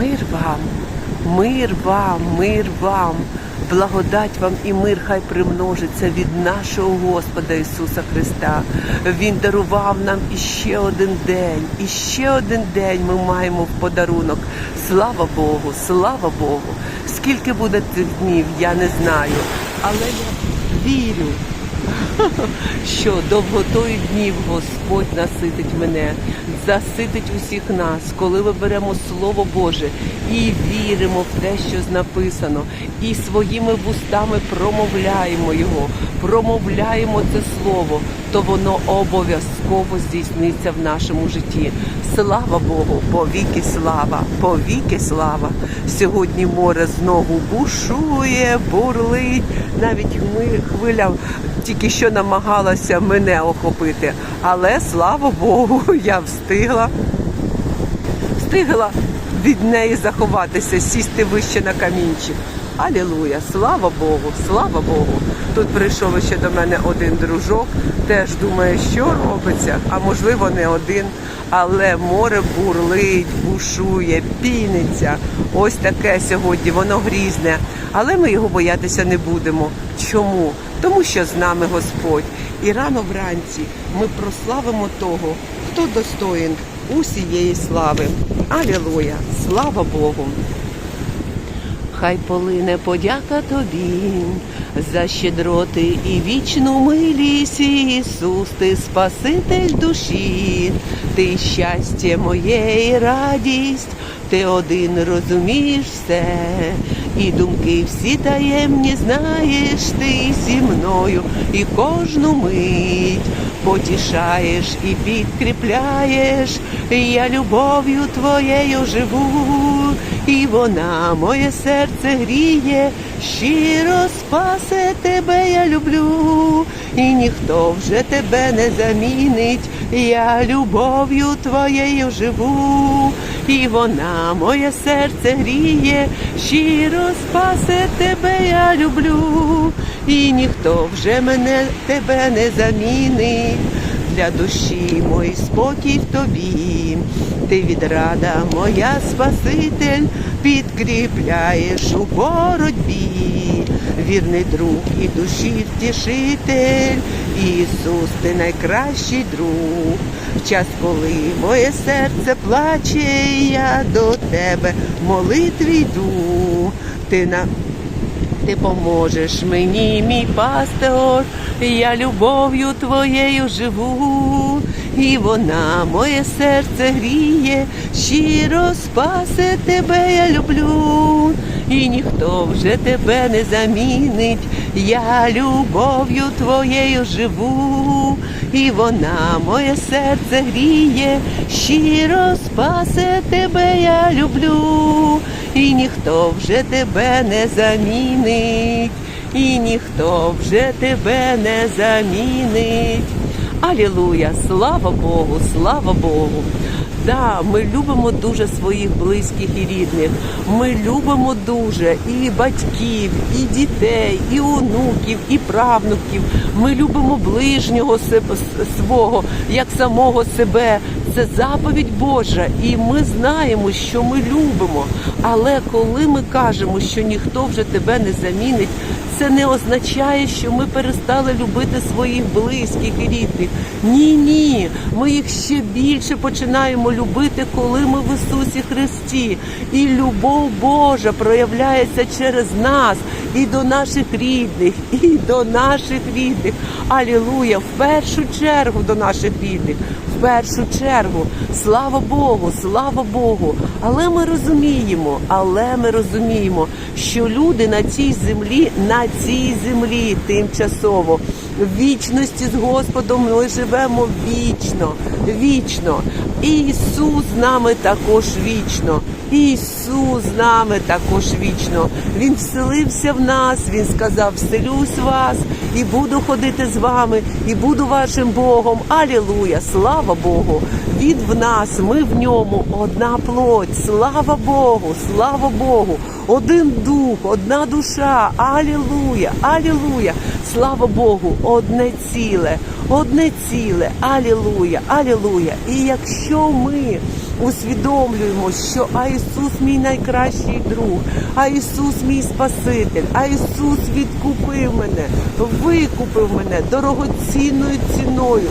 Мир вам, мир вам, мир вам, благодать вам і мир хай примножиться від нашого Господа Ісуса Христа. Він дарував нам іще один день, і ще один день ми маємо в подарунок. Слава Богу, слава Богу. Скільки буде цих днів, я не знаю, але я вірю, що довготою днів Господь наситить мене, заситить усіх нас, коли ми беремо Слово Боже і віримо в те, що написано, і своїми вустами промовляємо його, промовляємо це слово, то воно обов'язково здійсниться в нашому житті. Слава Богу, повіки слава, повіки слава. Сьогодні море знову бушує, бурлить. Навіть хми- хвиля тільки що намагалася мене охопити. Але слава Богу, я встигла. Встигла від неї заховатися, сісти вище на камінчик. Алілуя! Слава Богу, слава Богу! Тут прийшов ще до мене один дружок, теж думає, що робиться, а можливо не один. Але море бурлить, бушує, піниться. Ось таке сьогодні, воно грізне. Але ми його боятися не будемо. Чому? Тому що з нами Господь. І рано вранці ми прославимо того, хто достоїн усієї слави. Алілуя! Слава Богу! Хай полине подяка тобі за щедроти і вічну милість, Ісус, ти Спаситель душі, ти щастя моє і радість, ти один розумієш все, і думки всі таємні знаєш ти зі мною, і кожну мить потішаєш і підкріпляєш, я любов'ю твоєю живу. І вона моє серце гріє, щиро спасе тебе я люблю, і ніхто вже тебе не замінить, я любов'ю твоєю живу, і вона моє серце гріє, щиро спасе тебе я люблю, і ніхто вже мене тебе не замінить. Для душі мой спокій в тобі, ти відрада моя Спаситель, підкріпляєш у боротьбі, вірний друг і душі втішитель, Ісус, ти найкращий друг. В час, коли моє серце плаче, я до тебе молитві йду. Ти на ти поможеш мені, мій пастор, я любов'ю твоєю живу, і вона моє серце гріє, щиро спасе тебе я люблю, і ніхто вже тебе не замінить, я любов'ю твоєю живу, і вона моє серце гріє, щиро спасе тебе я люблю, і ніхто вже тебе не замінить, і ніхто вже тебе не замінить. Алілуя! Слава Богу, слава Богу! Да, ми любимо дуже своїх близьких і рідних. Ми любимо дуже і батьків, і дітей, і онуків, і правнуків. Ми любимо ближнього себе- свого, як самого себе. Це заповідь Божа, і ми знаємо, що ми любимо. Але коли ми кажемо, що ніхто вже тебе не замінить, це не означає, що ми перестали любити своїх близьких і рідних. Ні, ні. Ми їх ще більше починаємо любити, коли ми в Ісусі Христі. І любов Божа проявляється через нас і до наших рідних, і до наших рідних. Алілуя! В першу чергу до наших рідних. Першу чергу, слава Богу, слава Богу. Але ми розуміємо, але ми розуміємо, що люди на цій землі, на цій землі тимчасово, в вічності з Господом ми живемо вічно, вічно. І Ісус з нами також вічно. Ісус з нами також вічно. Він вселився в нас, Він сказав, вселюсь вас і буду ходити з вами, і буду вашим Богом. Алілуя! Слава Богу! Він в нас, ми в ньому, одна плоть. Слава Богу, слава Богу! Один дух, одна душа. Алілуя! Алілуя! Слава Богу! Одне ціле, одне ціле. Алілуя! Алілуя! І якщо ми усвідомлюємо, що а Ісус мій найкращий друг, а Ісус мій Спаситель, а Ісус відкупив мене, викупив мене дорогоцінною ціною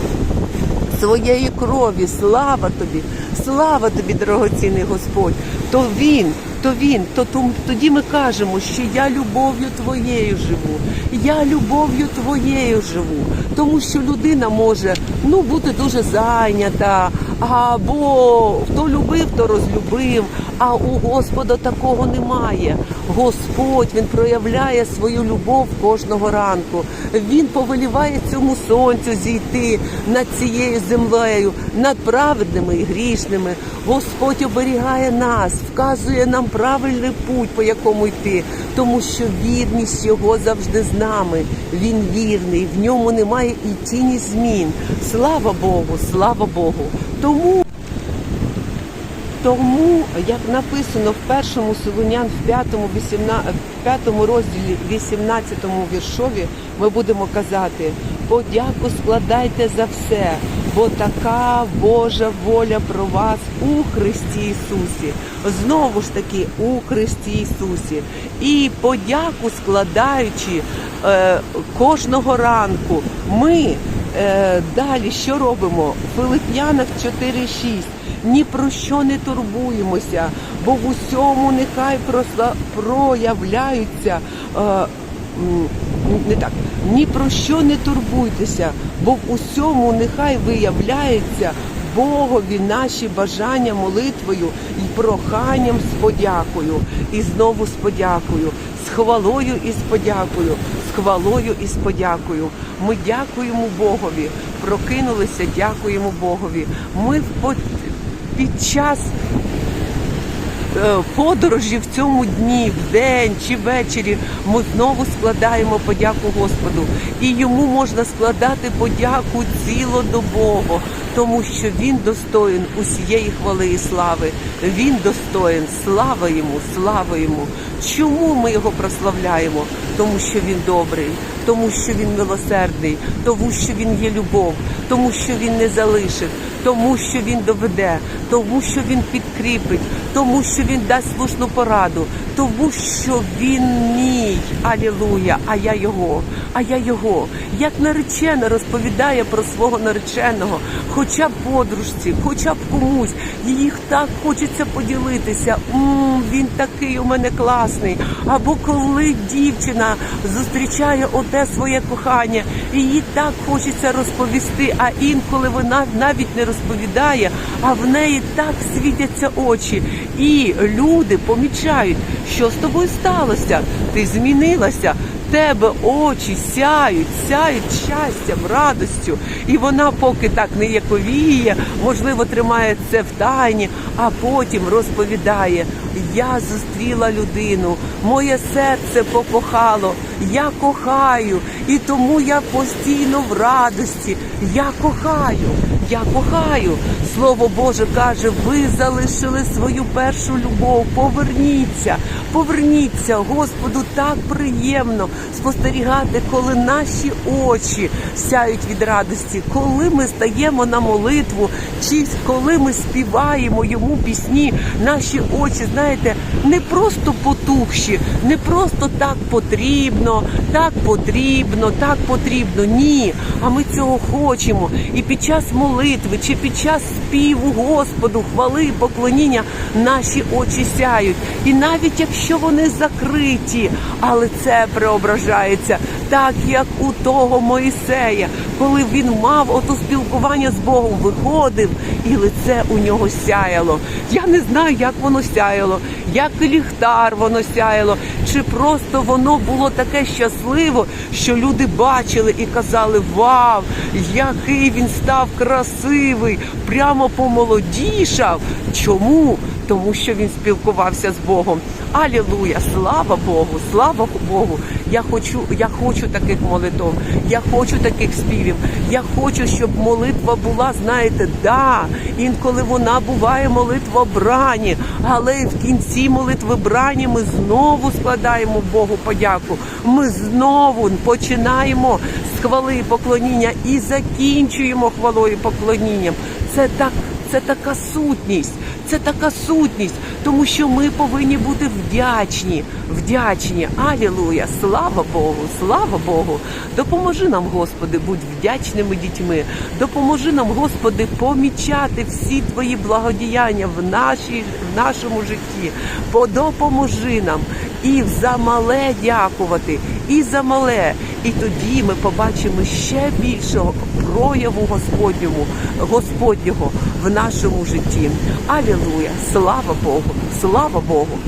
своєї крові. Слава тобі, слава тобі, дорогоцінний Господь. То Він, то Він, то тоді ми кажемо, що я любов'ю твоєю живу. Я любов'ю твоєю живу. Тому що людина може ну, бути дуже зайнята, або хто любив, то розлюбив. А у Господа такого немає. Господь Він проявляє свою любов кожного ранку. Він повеліває цьому сонцю зійти над цією землею, над праведними і грішними. Господь оберігає нас, вказує нам правильний путь, по якому йти, тому що вірність його завжди з нами. Він вірний, в ньому немає і тіні змін. Слава Богу, слава Богу. Тому тому, як написано в першому Солонян в п'ятому, 18, в п'ятому розділі 18 віршові, ми будемо казати: подяку складайте за все, бо така Божа воля про вас у Христі Ісусі. Знову ж таки, у Христі Ісусі. І подяку складаючи е, кожного ранку, ми далі що робимо? Филип'янах 4,6 ні про що не турбуємося, бо в усьому нехай просла- проявляються. Е, не так, ні про що не турбуйтеся, бо в усьому нехай виявляється Богові наші бажання молитвою і проханням з подякою. І знову з подякою, з хвалою і з подякою, з хвалою і з подякою. Ми дякуємо Богові, прокинулися, дякуємо Богові. Ми під час е, подорожі в цьому дні, в день чи ввечері, ми знову складаємо подяку Господу. І йому можна складати подяку цілодобово, тому що він достоїн усієї хвали і слави. Він достоїн, слава йому, слава йому. Чому ми його прославляємо? Тому що він добрий, тому що він милосердний, тому що він є любов, тому що він не залишить, тому що він доведе, тому що він підкріпить, тому що він дасть слушну пораду, тому що він мій. Алілуя, а я його, а я його. Як наречена розповідає про свого нареченого, хоча б подружці, хоча б комусь, їх так хочеться поділитися. м він такий у мене класний. Або коли дівчина зустрічає оте своє кохання, і їй так хочеться розповісти, а інколи вона навіть не розповідає, а в неї так світяться очі. І люди помічають, що з тобою сталося. Ти змінилася. Тебе очі сяють, сяють щастям, радостю. І вона поки так не яковіє, можливо, тримає це в тайні, а потім розповідає: я зустріла людину, моє серце покохало, я кохаю, і тому я постійно в радості. Я кохаю, я кохаю. Слово Боже каже, ви залишили свою першу любов. Поверніться, поверніться, Господу так приємно спостерігати, коли наші очі сяють від радості, коли ми стаємо на молитву, чи коли ми співаємо йому пісні, наші очі, знаєте, не просто потухші, не просто так потрібно, так потрібно, так потрібно. Ні. А ми цього хочемо. І під час молитви, чи під час співу Господу, хвали поклоніння, наші очі сяють. І навіть якщо вони закриті, але це преображається, так як у того Моїсея, коли він мав ото спілкування з Богом, виходив, і лице у нього сяяло. Я не знаю, як воно сяяло, як ліхтар воно сяяло, чи просто воно було таке щасливо, що люди бачили і казали: Вау, який він став красивий, прямо помолодішав. Чому? Тому що він спілкувався з Богом. Алілуя! Слава Богу! Слава Богу! Я хочу, я хочу таких молитв, я хочу таких співів. Я хочу, щоб молитва була, знаєте, да, інколи вона буває молитва брані, але в кінці молитви брані ми знову складаємо Богу подяку. Ми знову починаємо з хвали і поклоніння і закінчуємо хвалою і поклонінням. Це так це така сутність, це така сутність, тому що ми повинні бути вдячні, вдячні. Алілуя! Слава Богу, слава Богу! Допоможи нам, Господи, будь вдячними дітьми. Допоможи нам, Господи, помічати всі Твої благодіяння в, нашій, в нашому житті. Подопоможи нам і за мале дякувати, і за мале. І тоді ми побачимо ще більшого прояву Господньому, Господнього в нашому житті. Алілуя! Слава Богу! Слава Богу!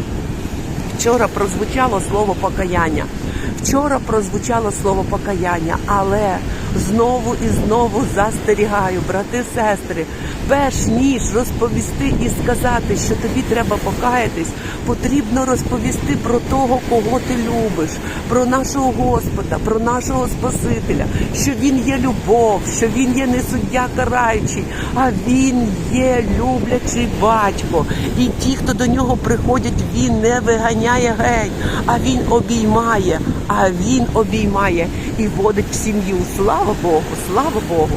Вчора прозвучало слово покаяння. Вчора прозвучало слово покаяння, але знову і знову застерігаю, брати, сестри, перш ніж розповісти і сказати, що тобі треба покаятись, потрібно розповісти про того, кого ти любиш, про нашого Господа, про нашого Спасителя, що Він є любов, що Він є не суддя караючий, а Він є люблячий батько. І ті, хто до нього приходять, він не виганяє геть, а він обіймає, а він обіймає і водить в сім'ю. Слава Богу, слава Богу.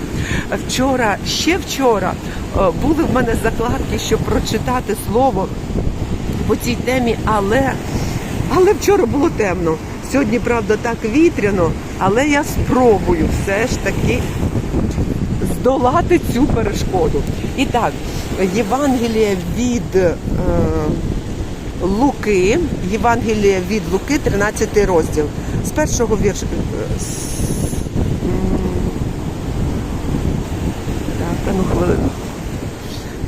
Вчора, ще вчора, е, були в мене закладки, щоб прочитати слово по цій темі, але, але вчора було темно. Сьогодні, правда, так вітряно, але я спробую все ж таки здолати цю перешкоду. І так, Євангеліє від е, Луки, Євангеліє від Луки, 13 розділ. З першого вірша. е, Так, ну хвилину.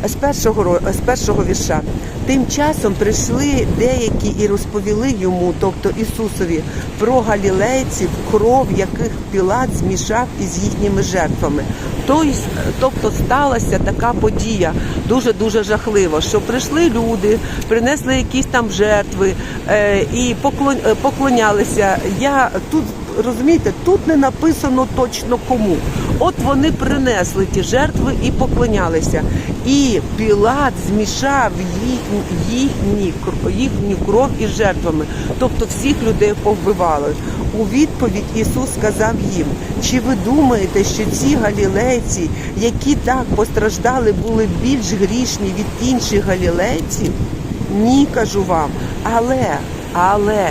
З першого, з першого вірша. Тим часом прийшли деякі і розповіли йому, тобто Ісусові, про галілейців, кров яких Пілат змішав із їхніми жертвами. Тобто, сталася така подія дуже дуже жахлива, що прийшли люди, принесли якісь там жертви е, і е, поклонялися. Я тут розумієте, тут не написано точно кому. От вони принесли ті жертви і поклонялися. І Пілат змішав їхні, їхні, їхню кров із жертвами. Тобто всіх людей повбивали. У відповідь Ісус сказав їм: чи ви думаєте, що ці галілейці, які так постраждали, були більш грішні від інших галілейців? Ні, кажу вам. Але, але.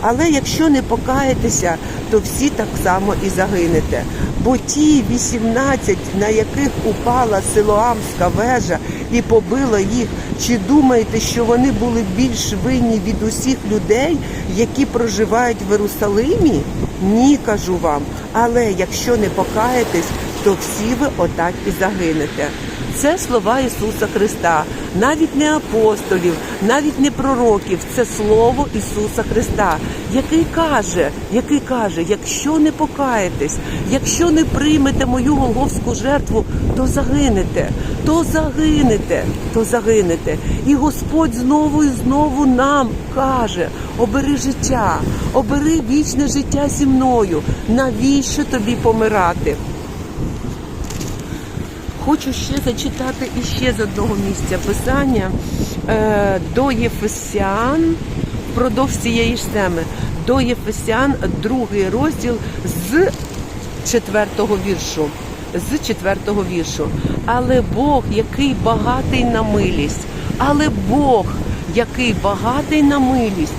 Але якщо не покаєтеся, то всі так само і загинете. Бо ті 18, на яких упала Силоамська вежа і побила їх, чи думаєте, що вони були більш винні від усіх людей, які проживають в Єрусалимі? Ні, кажу вам. Але якщо не покаєтесь, то всі ви отак і загинете. Це слова Ісуса Христа, навіть не апостолів, навіть не пророків. Це слово Ісуса Христа, який каже, який каже: якщо не покаєтесь, якщо не приймете мою голговську жертву, то загинете, то загинете, то загинете. І Господь знову і знову нам каже: обери життя, обери вічне життя зі мною. Навіщо тобі помирати? Хочу ще зачитати іще з одного місця писання е, до Єфесян впродовж цієї ж теми. До Єфесян, другий розділ з четвертого віршу. З четвертого віршу. Але Бог, який багатий на милість, але Бог, який багатий на милість,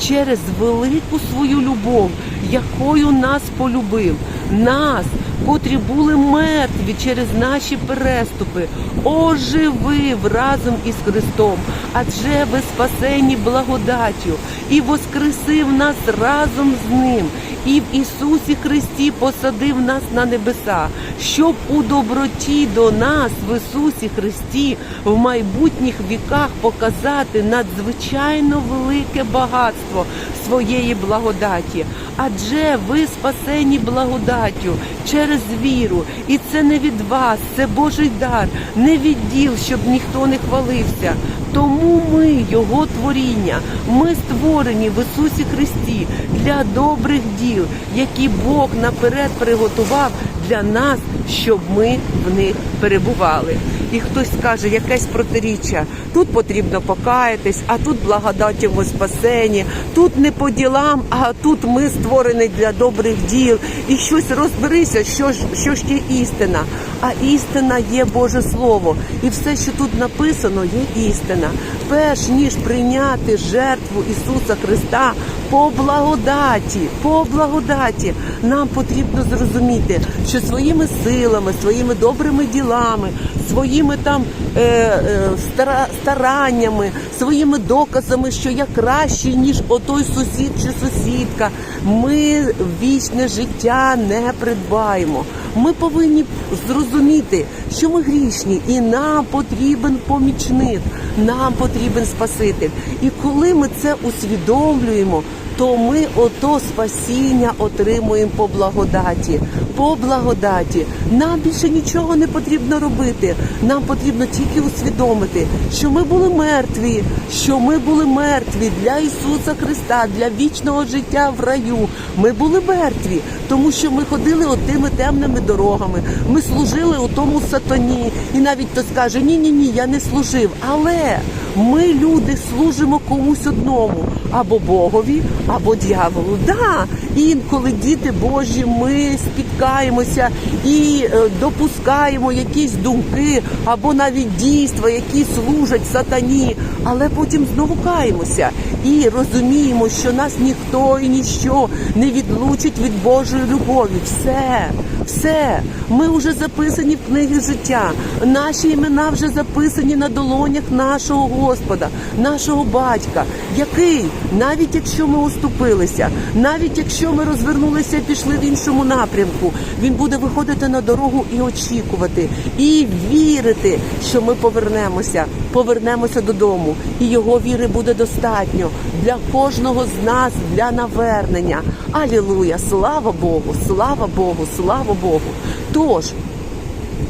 через велику свою любов, якою нас полюбив, нас, котрі були мертві через наші переступи, оживив разом із Христом, адже ви спасені благодаттю, і воскресив нас разом з ним, і в Ісусі Христі посадив нас на небеса, щоб у доброті до нас в Ісусі Христі в майбутніх віках показати надзвичайно велике багатство своєї благодаті. Адже ви спасені благодаттю через віру, і це не від вас, це Божий дар, не від діл, щоб ніхто не хвалився. Тому ми, Його творіння, ми створені в Ісусі Христі для добрих діл, які Бог наперед приготував для нас, щоб ми в них перебували. І хтось скаже, якесь протиріччя. Тут потрібно покаятись, а тут благодаті в спасенні, тут не по ділам, а тут ми створені для добрих діл. І щось розберися, що ж, що ж є істина. А істина є Боже Слово. І все, що тут написано, є істина. Перш ніж прийняти жертву Ісуса Христа по благодаті, по благодаті, нам потрібно зрозуміти, що своїми силами, своїми добрими ділами, своїми там е, е, стара, стараннями, своїми доказами, що я кращий, ніж отой сусід чи сусідка, ми вічне життя не придбаємо. Ми повинні зрозуміти, що ми грішні, і нам потрібен помічник, нам потрібен Спаситель. І коли ми це усвідомлюємо, то ми ото спасіння отримуємо по благодаті. По благодаті. Нам більше нічого не потрібно робити. Нам потрібно тільки усвідомити, що ми були мертві, що ми були мертві для Ісуса Христа, для вічного життя в раю. Ми були мертві, тому що ми ходили отими темними дорогами. Ми служили у тому сатані. І навіть хто скаже, ні, ні, ні, я не служив. Але ми, люди, служимо комусь одному або Богові, або дьяволу. Да, інколи діти Божі, ми спіткаємося і е, допускаємо якісь думки або навіть дійства, які служать сатані, але потім знову каємося і розуміємо, що нас ніхто і ніщо не відлучить від Божої любові. Все, все. Ми вже записані в книги життя. Наші імена вже записані на долонях нашого Господа, нашого батька, який, навіть якщо ми уступилися, навіть якщо ми розвернулися і пішли в іншому напрямку, він буде виходити на дорогу і очікувати, і вірити, що ми повернемося, повернемося додому, і його віри буде достатньо для кожного з нас для навернення. Алілуя! Слава Богу! Слава Богу! Слава Богу! Тож.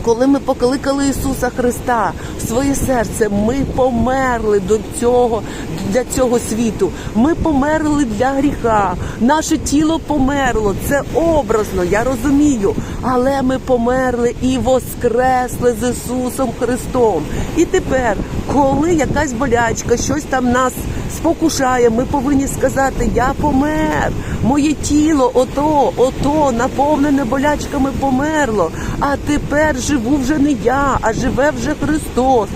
Коли ми покликали Ісуса Христа в своє серце, ми померли до цього для цього світу. Ми померли для гріха. Наше тіло померло. Це образно, я розумію. Але ми померли і воскресли з Ісусом Христом. І тепер, коли якась болячка, щось там нас спокушає, ми повинні сказати: Я помер. Моє тіло, ото, ото, наповнене болячками померло. А тепер живу вже не я, а живе вже Христос.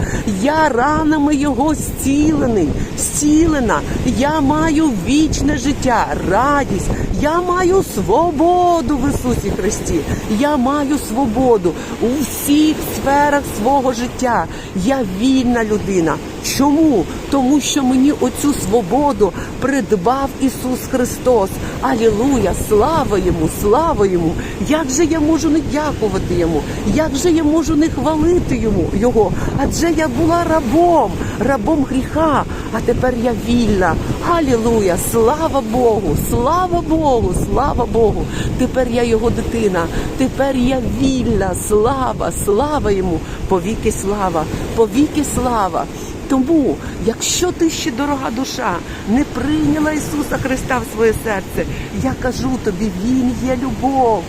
Я ранами Його зцілений, зцілена. Я маю вічне життя, радість. Я маю свободу в Ісусі Христі. Я маю свободу у всіх сферах свого життя. Я вільна людина. Чому? Тому що мені оцю свободу придбав Ісус Христос. Алілуя! Слава йому, слава йому! Як же я можу не дякувати йому? Як же я можу не хвалити йому його? Адже я була рабом, рабом гріха, а тепер я вільна. Алілуя! Слава Богу! Слава Богу! Слава Богу! Тепер я його дитина, тепер я вільна. Слава, слава йому! Повіки слава, повіки слава. Тому, якщо ти ще дорога душа не прийняла Ісуса Христа в своє серце, я кажу тобі, Він є любов,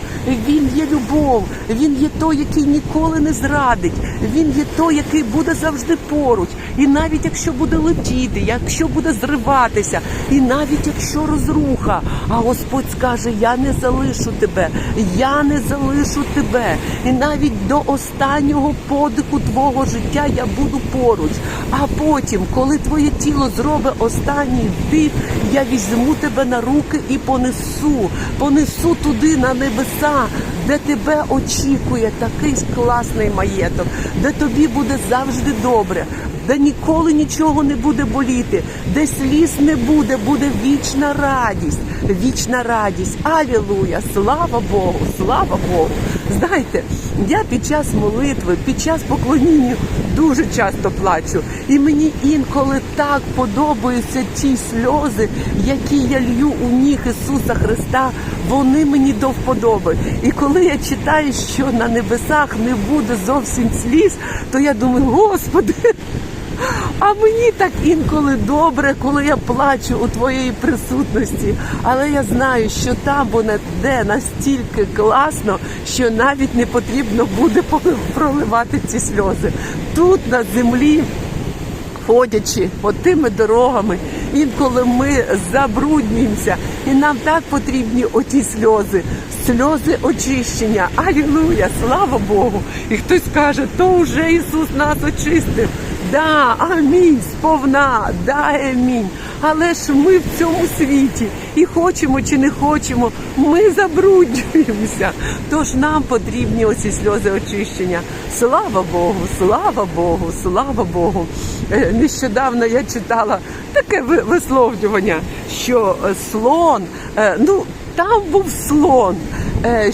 Він є любов, Він є той, який ніколи не зрадить, Він є той, який буде завжди поруч. І навіть якщо буде летіти, якщо буде зриватися, і навіть якщо розруха, а Господь скаже: Я не залишу тебе, я не залишу тебе. І навіть до останнього подиху твого життя я буду поруч. А потім, коли твоє тіло зробить останній вдих, я візьму тебе на руки і понесу, понесу туди на небеса, де тебе очікує такий класний маєток, де тобі буде завжди добре. Де ніколи нічого не буде боліти, де сліз не буде, буде вічна радість, вічна радість. Алілуя! Слава Богу! Слава Богу! Знаєте, я під час молитви, під час поклоніння дуже часто плачу. І мені інколи так подобаються ті сльози, які я лью у ніг Ісуса Христа. Вони мені до вподоби. І коли я читаю, що на небесах не буде зовсім сліз, то я думаю, Господи. А мені так інколи добре, коли я плачу у твоєї присутності. Але я знаю, що там буде настільки класно, що навіть не потрібно буде проливати ці сльози. Тут на землі ходячи от тими дорогами, інколи ми забруднюємося, і нам так потрібні оті сльози, сльози очищення. Алілуя, слава Богу! І хтось каже, то вже Ісус нас очистив. Да, амінь, сповна, да, амінь. Але ж ми в цьому світі і хочемо чи не хочемо, ми забруднюємося. Тож нам потрібні оці сльози очищення. Слава Богу, слава Богу, слава Богу. Е, Нещодавно я читала таке висловлювання, що е, слон, е, ну там був слон, е,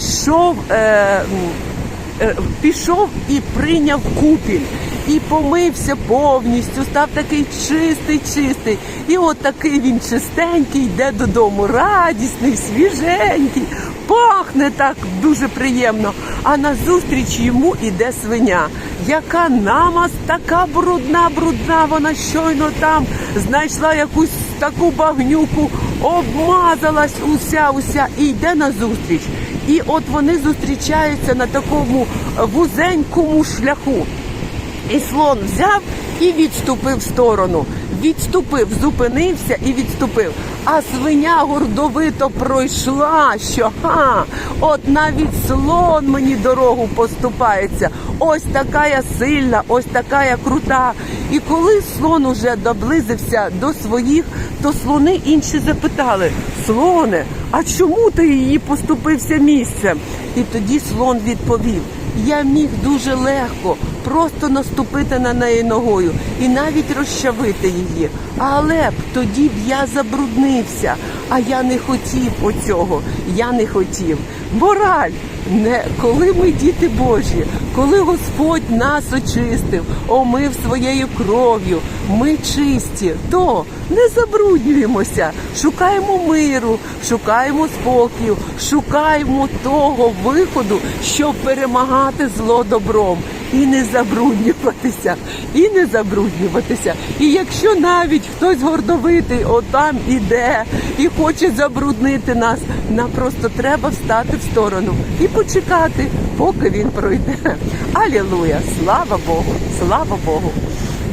пішов і прийняв купіль. І помився повністю, став такий чистий, чистий. І от такий він чистенький, йде додому, радісний, свіженький, пахне так дуже приємно. А назустріч йому іде свиня, яка намаз така брудна, брудна. Вона щойно там знайшла якусь таку багнюку, обмазалась уся, уся і йде назустріч. І от вони зустрічаються на такому вузенькому шляху. І слон взяв і відступив в сторону. Відступив, зупинився і відступив. А свиня гордовито пройшла, що ха, от навіть слон мені дорогу поступається. Ось така я сильна, ось така я крута. І коли слон уже доблизився до своїх, то слони інші запитали: слоне, а чому ти її поступився місцем? І тоді слон відповів: я міг дуже легко просто наступити на неї ногою і навіть розчавити її. Але б тоді б я забруднився, а я не хотів оцього. Я не хотів. Мораль, не коли ми діти Божі, коли Господь нас очистив, омив своєю кров'ю, ми чисті, то не забруднюємося, шукаємо миру, шукаємо спокою, шукаємо того виходу, щоб перемагати зло добром. І не забруднюватися, і не забруднюватися. І якщо навіть хтось гордовитий отам іде і хоче забруднити нас, нам просто треба встати в сторону і почекати, поки він пройде. Алілуя! Слава Богу! Слава Богу!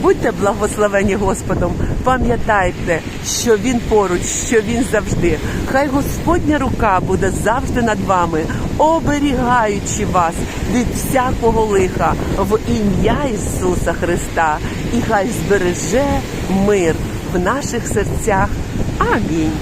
Будьте благословені Господом, пам'ятайте, що Він поруч, що Він завжди. Хай Господня рука буде завжди над вами, оберігаючи вас від всякого лиха в ім'я Ісуса Христа, і хай збереже мир в наших серцях. Амінь.